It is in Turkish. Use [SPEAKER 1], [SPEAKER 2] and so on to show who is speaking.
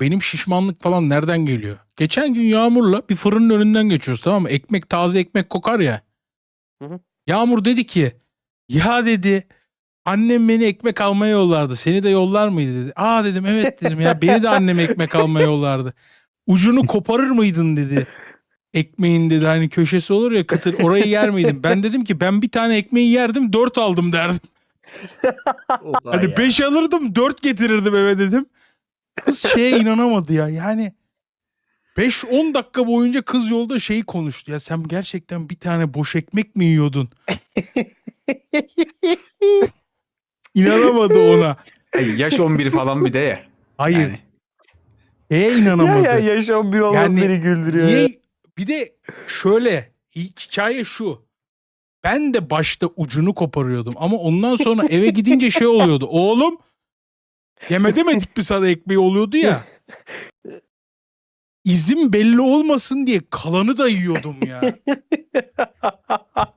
[SPEAKER 1] benim şişmanlık falan nereden geliyor? Geçen gün Yağmur'la bir fırının önünden geçiyoruz tamam mı? Ekmek taze ekmek kokar ya.
[SPEAKER 2] Hı hı.
[SPEAKER 1] Yağmur dedi ki ya dedi annem beni ekmek almaya yollardı. Seni de yollar mıydı dedi. Aa dedim evet dedim ya beni de annem ekmek almaya yollardı. Ucunu koparır mıydın dedi. Ekmeğin dedi hani köşesi olur ya kıtır orayı yer miydin? Ben dedim ki ben bir tane ekmeği yerdim dört aldım derdim. Hani
[SPEAKER 3] ya.
[SPEAKER 1] 5 alırdım 4 getirirdim eve dedim. Kız şeye inanamadı ya. Yani 5-10 dakika boyunca kız yolda şeyi konuştu. Ya sen gerçekten bir tane boş ekmek mi yiyordun? İnanamadı ona.
[SPEAKER 3] Ay, yaş 11 falan bir de ya.
[SPEAKER 1] Hayır.
[SPEAKER 3] Yani.
[SPEAKER 2] Ya
[SPEAKER 1] inanamadı.
[SPEAKER 2] ya yaş 11 olması
[SPEAKER 1] Yani
[SPEAKER 2] beni güldürüyor. ya.
[SPEAKER 1] Niye? Bir de şöyle hi- hikaye şu. Ben de başta ucunu koparıyordum ama ondan sonra eve gidince şey oluyordu. Oğlum yeme demedik mi sana ekmeği oluyordu ya. İzim belli olmasın diye kalanı da yiyordum ya.